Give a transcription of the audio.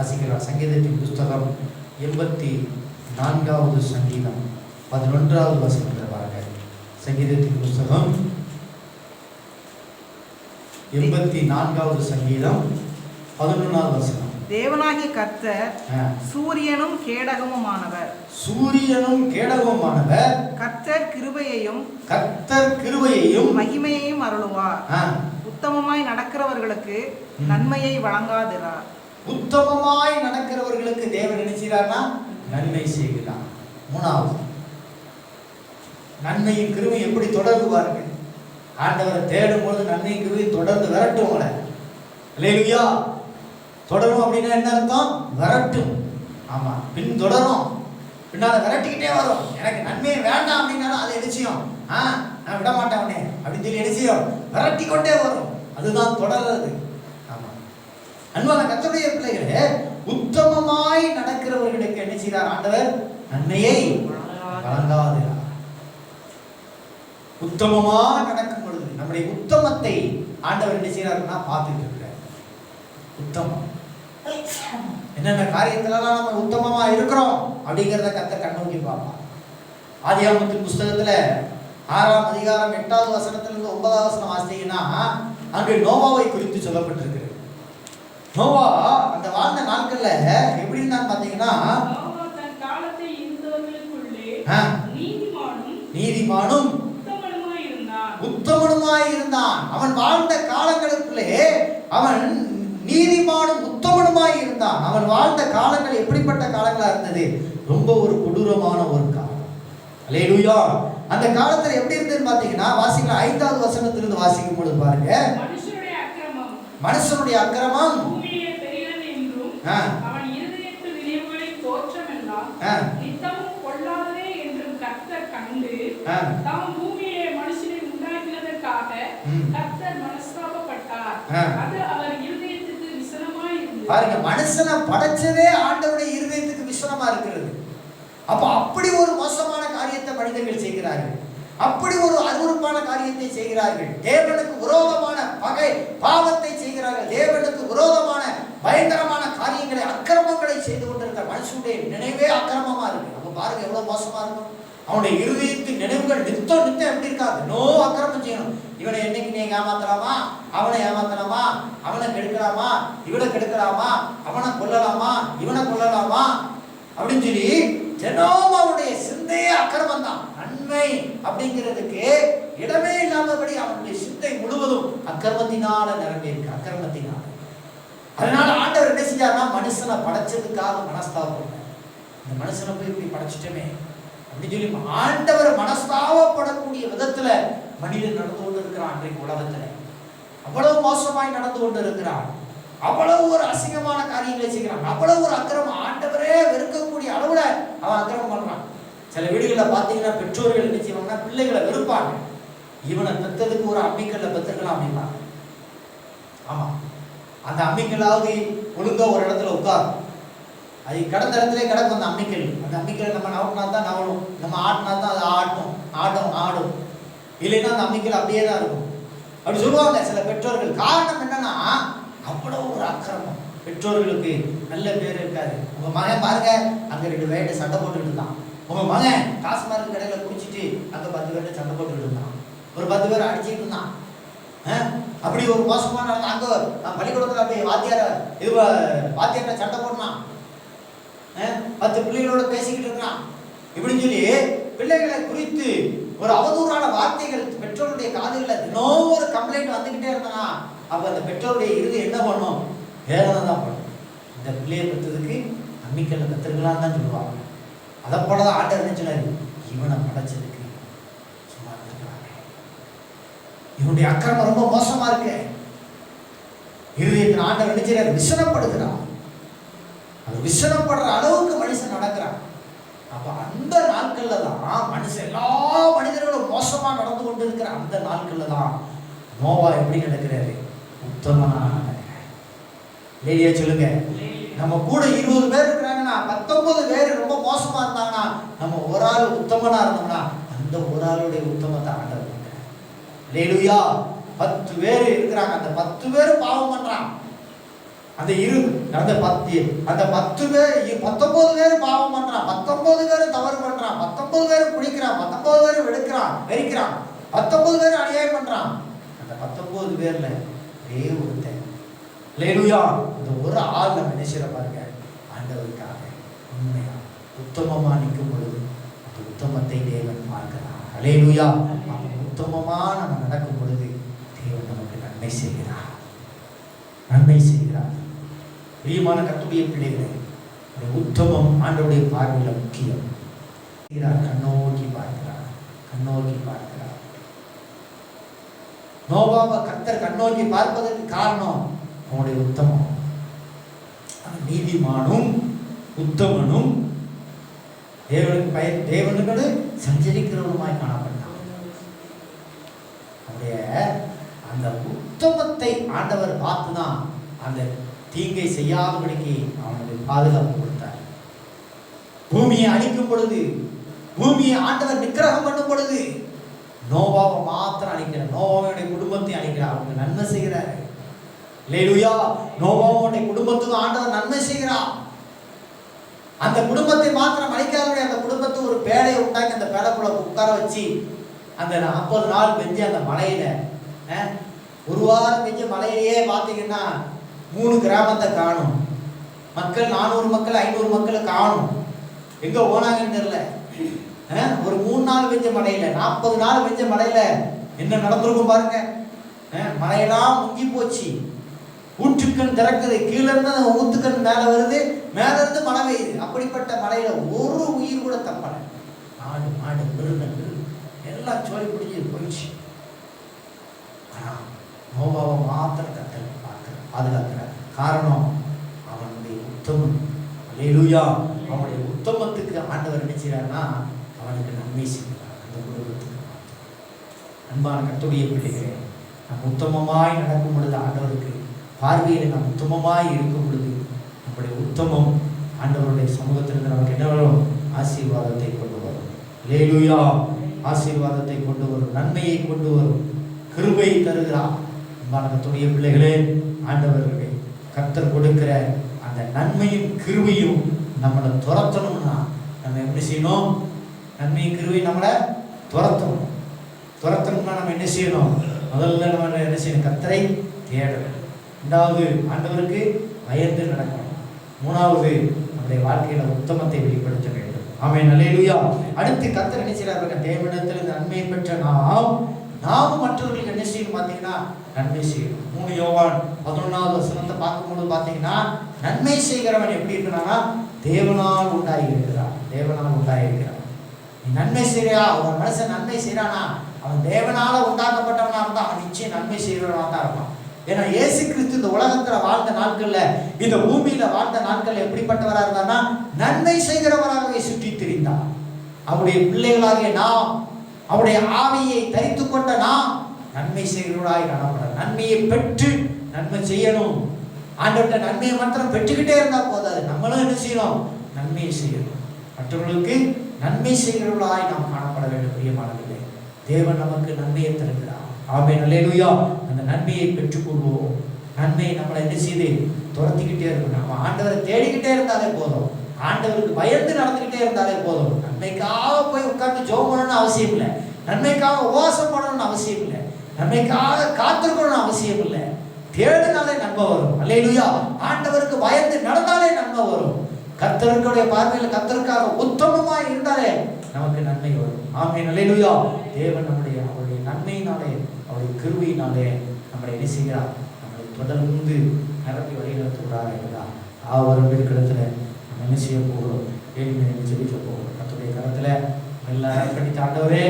வாசிக்கலாம் சங்கீதத்தின் புஸ்தகம் எண்பத்தி நான்காவது சங்கீதம் பதினொன்றாவது வசனத்தில் பாருங்க சங்கீதத்தின் புஸ்தகம் எண்பத்தி நான்காவது சங்கீதம் பதினொன்றாவது வசனம். தேவனாகிய கர்த்தர். சூரியனும் கேடகமுமானவர். சூரியனும் கேடகமானவர் கர்த்தர் கிருபையையும் கர்த்தர் கிருபையையும் மகிமையையும் அருளுவார். உத்தமமாய் நடக்கிறவர்களுக்கு நன்மையை வழங்காதிரார். உத்தமமாய் நடக்கிறவர்களுக்கு தேவன் நினைச்சார்னா நன்மை செய்கிறார். மூணாவது நன்மையும் கிருமி எப்படி தொடர்ந்து பாருங்க. ஆண்டவரை தேடும் பொழுது நன்மையும் கிருமி தொடர்ந்து விரட்டும் உங்களை இல்லையா தொடரும் அப்படின்னா என்ன அர்த்தம்? விரட்டும். ஆமா பின் தொடரும். பின்னால விரட்டிக்கிட்டே வரும். எனக்கு நன்மையை வேண்டாம் அப்படின்னாலும் அது நிச்சயம் ஆ நான் விட மாட்டேன் அப்படின்னு சொல்லி நிச்சயம் விரட்டி கொண்டே வரும். அதுதான் தொடர்றது. அன்பான கத்தருடைய பிள்ளைகளே உத்தமமாய் நடக்கிறவர்களுக்கு என்ன செய்தார்? ஆண்டவர் நன்மையை வழங்காதிரார் உத்தமமா நடக்கும் பொழுது நம்முடைய உத்தமத்தை ஆண்டவர் என்ன செய்யறாருன்னா பார்த்துட்டு இருக்கிறார். உத்தமம். என்னென்ன காரியத்துலலாம் நம்ம உத்தமமா இருக்கிறோம் அப்படிங்கிறத கத்த கண்ணோக்கி பார்ப்பான் ஆதியாமத்தின் புஸ்தகத்துல ஆறாம் அதிகாரம் எட்டாவது வசனத்திலிருந்து ஒன்பதாவது வசனம் வாசித்தீங்கன்னா அங்கு நோவாவை குறித்து சொல்லப்பட்டிருக்கிறது. நோவா அந்த வாழ்ந்த நாட்கள்ல எப்படி இருந்தான்னு பாத்தீங்கன்னா நீதிமானும் உத்தமனுமாய் இருந்தான் அவன் வாழ்ந்த காலங்களுக்குள்ளே அவன் நீதிமானும் உத்தமனுமாய் இருந்தான் அவன் வாழ்ந்த காலங்கள் எப்படிப்பட்ட காலங்களா இருந்தது? ரொம்ப ஒரு கொடூரமான ஒரு காலம். அந்த காலத்துல எப்படி இருந்ததுன்னு பாத்தீங்கன்னா வாசிக்கலாம். ஐந்தாவது வசனத்திலிருந்து வாசிக்கும் பொழுது பாருங்க. மனுஷனுடைய அக்கிரமம். பாருங்க மனுஷனை படைச்சதே ஆண்டவருடைய இருதயத்துக்கு விசனமா இருக்கிறது. அப்ப அப்படி ஒரு மோசமான காரியத்தை மனிதர்கள் செய்கிறார்கள். அப்படி ஒரு அருவறுப்பான காரியத்தை செய்கிறார்கள். தேவனுக்கு விரோதமான பகை பாவத்தை செய்கிறார்கள். தேவனுக்கு விரோதமான பயங்கரமான காரியங்களை அக்கிரமங்களை செய்து கொண்டிருக்கிற மனுஷனுடைய நினைவே அக்கிரமமா இருக்கு. நம்ம பாருங்க எவ்வளவு மோசமா இருக்கும். அவனுடைய இருதயத்தின் நினைவுகள் நித்தம் நித்தம் எப்படி இருக்காது நோ அக்கிரமம் செய்யணும். இவனை என்னைக்கு நீ ஏமாத்தலாமா? அவனை ஏமாத்தலாமா? அவனை கெடுக்கலாமா? இவனை கெடுக்கலாமா? அவனை கொல்லலாமா? இவனை கொல்லலாமா? அப்படின்னு சொல்லி தினமும் அவனுடைய சிந்தையே அக்கிரமம் தான் சிந்தனை அப்படிங்கிறதுக்கு இடமே இல்லாதபடி அவனுடைய சிந்தை முழுவதும் அக்கிரமத்தினால நிரம்பியிருக்கு அக்கிரமத்தினால. அதனால ஆண்டவர் என்ன செஞ்சார்னா மனுஷனை படைச்சதுக்காக மனஸ்தாபம். இந்த மனுஷனை போய் இப்படி படைச்சிட்டோமே அப்படின்னு சொல்லி ஆண்டவர் மனஸ்தாபப்படக்கூடிய விதத்துல மனிதன் நடந்து கொண்டு இருக்கிறான் அன்றைக்கு உலகத்துல. அவ்வளவு மோசமாய் நடந்து கொண்டு இருக்கிறான் அவ்வளவு ஒரு அசிங்கமான காரியங்களை செய்கிறான். அவ்வளவு ஒரு அக்கிரமம் ஆண்டவரே வெறுக்கக்கூடிய அளவுல அவன் அக்கிரமம் பண்றான். சில வீடுகளில் பார்த்தீங்கன்னா பெற்றோர்கள் என்ன செய்வாங்கன்னா பிள்ளைகளை வெறுப்பாங்க. இவனை பெத்ததுக்கு ஒரு அம்மிக்கல்ல பெற்றுக்கலாம் அப்படிம்பாங்க. ஆமாம் அந்த அம்மிக்கல்லாவது ஒழுங்கா ஒரு இடத்துல உட்காரும். அது கடந்த இடத்துல கிடக்கும் அந்த அம்மிக்கல் அந்த அம்மிக்கல் நம்ம நவட்டினா தான் நவணும் நம்ம ஆட்டினா தான் அது ஆட்டும். ஆடும் ஆடும். இல்லைன்னா அந்த அம்மிக்கல் அப்படியே தான் இருக்கும். அப்படி சொல்லுவாங்க சில பெற்றோர்கள். காரணம் என்னன்னா அவ்வளோ ஒரு அக்கிரமம். பெற்றோர்களுக்கு நல்ல பேர் இருக்காது உங்கள் மகன் பாருங்க அங்கே ரெண்டு பேர்கிட்ட சண்டை போட்டுக்கிட்டு இருந்தான். உங்கள் மகன் காசு மருந்து கடையில் குடிச்சிட்டு அங்கே பத்து பேர்கிட்ட சண்டை போட்டுக்கிட்டு இருந்தான். ஒரு பத்து பேர் அடிச்சுட்டு இருந்தான். அப்படி ஒரு மோசமான அங்கே நான் பள்ளிக்கூடத்துல அப்படியே வாத்தியார இது வாத்தியார்கிட்ட சண்டை போடலாம் பத்து பிள்ளைகளோட பேசிக்கிட்டு இருக்கிறான். இப்படின்னு சொல்லி பிள்ளைகளை குறித்து ஒரு அவதூறான வார்த்தைகள் பெற்றோருடைய காதுகளில் தினம் ஒரு கம்ப்ளைண்ட் வந்துக்கிட்டே இருந்தனா அப்போ அந்த பெற்றோருடைய இறுதி என்ன பண்ணும்? வேதனை தான் பண்ணும் இந்த பிள்ளையை பெற்றதுக்கு நம்பிக்கையில் பெற்றிருக்கலாம் தான் சொல்லுவாங்க. அதை போல தான் ஆண்டவர் என்ன இவனை படைச்சதுக்கு சும்மா இருக்கிறாங்க இவனுடைய அக்கிரமம் ரொம்ப மோசமாக இருக்கு. இருதயத்தின் ஆண்டவர் என்ன செய்றார்? விசனப்படுகிறான் அது விசனப்படுற அளவுக்கு மனுஷன் நடக்கிறான். அப்போ அந்த நாட்களில் தான் மனுஷன் எல்லா மனிதர்களும் மோசமாக நடந்து கொண்டு இருக்கிற அந்த நாட்களில் தான் நோவா எப்படி நடக்கிறாரு? உத்தமனாக லேடியா சொல்லுங்க. நம்ம கூட இருபது பேர் இருக்கிறாங்கன்னா பத்தொன்பது பேர் ரொம்ப மோசமா இருந்தாங்கன்னா நம்ம ஒரு ஆள் உத்தமனா இருந்தோம்னா அந்த ஒரு ஆளுடைய உத்தமத்தை ஆண்டவர் லேலுயா பத்து பேர் இருக்கிறாங்க. அந்த பத்து பேர் பாவம் பண்றான் அந்த இரு அந்த பத்து அந்த பத்து பேர் பத்தொன்பது பேர் பாவம் பண்றான். பத்தொன்பது பேர் தவறு பண்றான். பத்தொன்பது பேர் குடிக்கிறான். பத்தொன்பது பேர் வெடுக்கிறான் வெறிக்கிறான். பத்தொன்பது பேர் அநியாயம் பண்றான். அந்த பத்தொன்பது பேர்ல ஒரே ஒருத்தன். லேலுயா ஒரு ஆள் நம்ம நினைச்சிட பாருங்க. ஆண்டவருக்காக உண்மையா உத்தமமா நிற்கும் பொழுது அந்த உத்தமத்தை தேவன் பார்க்கிறார். அலேலுயா உத்தமமா நம்ம நடக்கும் பொழுது தேவன் நமக்கு நன்மை செய்கிறார். நன்மை செய்கிறார். பிரியமான கத்துடைய பிள்ளைகளை அந்த உத்தமம் ஆண்டவுடைய பார்வையில் முக்கியம். கண்ணோக்கி பார்க்கிறார் கண்ணோக்கி பார்க்கிறார். நோபாவை கத்தர் கண்ணோக்கி பார்ப்பதற்கு காரணம் அவனுடைய உத்தமம். நீதிமானும் உத்தமனும் தேவனுக்கு பய தேவனுக்கு சஞ்சரிக்கிறவனுமாய் காணப்பட்டான். அவருடைய அந்த உத்தமத்தை ஆண்டவர் பார்த்து தான் அந்த தீங்கை செய்யாதபடிக்கு அவனுக்கு பாதுகாப்பு கொடுத்தார். பூமியை அழிக்கும் பொழுது பூமியை ஆண்டவர் நிக்கிரகம் பண்ணும் பொழுது நோவாவை மாத்திரம் அழிக்கிறார் நோவாவுடைய குடும்பத்தை அழிக்கிறார் அவனுக்கு நன்மை செய்கிறார். லேலுயா நோவாவுடைய குடும்பத்துக்கு ஆண்டவர் நன்மை செய்கிறார். அந்த குடும்பத்தை மாத்திரம் அழிக்காதபடி அந்த குடும்பத்தை ஒரு பேழையை உண்டாக்கி அந்த பேழைக்குள்ள உட்கார வச்சு அந்த நாற்பது நாள் பெஞ்சு அந்த மலையில ஒரு வாரம் பெஞ்ச மலையிலேயே பார்த்தீங்கன்னா மூணு கிராமத்தை காணும். மக்கள் நானூறு மக்கள் ஐநூறு மக்களை காணும். எங்க போனாங்கன்னு தெரியல. ஒரு மூணு நாள் பெஞ்ச மலையில நாற்பது நாள் பெஞ்ச மலையில என்ன நடந்திருக்கும் பாருங்க. அஹ், மலையெல்லாம் முங்கி போச்சு. ஊற்றுக்கண் திறக்குது கீழே இருந்து அந்த ஊத்துக்கண் மேல வருது மேல இருந்து மழை பெய்யுது. அப்படிப்பட்ட மலையில ஒரு உயிர் கூட தப்பல. ஆடு மாடு மிருகங்கள் எல்லாம் சோழி பிடிச்சி போயிடுச்சு. ஆனால் நோபாவை மாத்திரம் கத்தல் பார்க்க பாதுகாக்கிறார் காரணம் அவனுடைய உத்தமம். அலையிலுயா அவனுடைய உத்தமத்துக்கு ஆண்டவர் என்ன அவனுக்கு நன்மை செய்கிறார். அந்த குடும்பத்துக்கு அன்பான கத்துடைய பிள்ளைகளே நம் உத்தமமாய் நடக்கும் பொழுது ஆண்டவருக்கு பார்வையில் நாம் உத்தமமாய் இருக்கும் பொழுது நம்முடைய உத்தமம் ஆண்டவருடைய சமூகத்திலிருந்து நமக்கு என்ன வரும்? ஆசீர்வாதத்தை கொண்டு வரும். லேலுயா ஆசீர்வாதத்தை கொண்டு வரும். நன்மையை கொண்டு வரும். கிருபை தருகிறார் அன்பானத்துடைய பிள்ளைகளே ஆண்டவர்களே கர்த்தர் கொடுக்கிற அந்த நன்மையும் கிருபையும் நம்மளை துரத்தணும்னா நம்ம எப்படி செய்யணும்? நன்மையும் கிருபையும் நம்மளை துரத்தணும். துரத்தணும்னா நம்ம என்ன செய்யணும்? முதல்ல நம்ம என்ன செய்யணும்? கத்தரை தேடணும். ரெண்டாவது ஆண்டவருக்கு பயந்து நடக்கணும். மூணாவது நம்முடைய வாழ்க்கையில உத்தமத்தை வெளிப்படுத்த வேண்டும். ஆமே அல்லேலூயா. அடுத்து கத்தர் என்ன தேவனிடத்தில் இந்த நன்மையை பெற்ற நாம் நாம் மற்றவர்களுக்கு என்ன செய்யணும் பார்த்தீங்கன்னா நன்மை செய்யணும். மூணு யோவான் பதினொன்றாவது வசனத்தை பார்க்கும்போது பார்த்தீங்கன்னா நன்மை செய்கிறவன் எப்படி இருக்கிறான்னா தேவனால் உண்டாகி இருக்கிறான். தேவனால் உண்டாகி இருக்கிறான். நீ நன்மை செய்யறியா ஒரு மனுஷன் நன்மை செய்யறானா அவன் தேவனால உண்டாக்கப்பட்டவனா இருந்தா அவன் நிச்சயம் நன்மை செய்கிறவனா தான் இருப்பான். ஏன்னா இயேசு கிறிஸ்து இந்த உலகத்துல வாழ்ந்த நாட்கள்ல இந்த பூமியில வாழ்ந்த நாட்கள் எப்படிப்பட்டவரா இருந்தார்னா நன்மை செய்கிறவராகவே சுற்றி திரிந்தார் அவருடைய பிள்ளைகளாகிய நாம் அவருடைய ஆவியை தரித்து கொண்ட நாம் நன்மை செய்கிறவராய் காணப்பட நன்மையை பெற்று நன்மை செய்யணும். ஆண்டவர்கிட்ட நன்மையை மாத்திரம் பெற்றுக்கிட்டே இருந்தா போதாது. நம்மளும் என்ன செய்யணும்? நன்மையை செய்யணும். மற்றவர்களுக்கு நன்மை செய்கிறவர்களாய் நாம் காணப்பட வேண்டும் பிரியமானவில்லை தேவன் நமக்கு நன்மையை தருகிறார். ஆமே நல்லேலுயா அந்த நன்மையை பெற்றுக்கொள்வோம். நன்மையை நம்மளை என்ன செய்து? துரத்திக்கிட்டே இருக்கும். நம்ம ஆண்டவரை தேடிக்கிட்டே இருந்தாலே போதும். ஆண்டவருக்கு பயந்து நடந்துக்கிட்டே இருந்தாலே போதும். நன்மைக்காக போய் உட்காந்து ஜோம் பண்ணணும்னு அவசியம் இல்லை. நன்மைக்காக உபவாசம் பண்ணணும்னு அவசியம் இல்லை. நன்மைக்காக காத்திருக்கணும்னு அவசியம் இல்லை. தேடினாலே நன்மை வரும். அல்லேலுயா. ஆண்டவருக்கு பயந்து நடந்தாலே நன்மை வரும். கத்தருக்குடைய பார்வையில் கத்தருக்காக உத்தமமாக இருந்தாலே நமக்கு நன்மை வரும். ஆமே நல்லேலுயா தேவன் நம்முடைய அவருடைய நன்மையினாலே அவருடைய கிருவியினாலே நம்மளை என்ன செய்கிறார்? நம்மளை தொடர்ந்து நிரப்பி வழிநடத்துகிறார் என்றார் அவருடைய இருக்கிறதுல நம்ம என்ன செய்ய போகிறோம்? ஏழு மணி ஜெபிக்க போகிறோம். கர்த்தருடைய கரத்துல எல்லாரும் படித்த ஆண்டவரே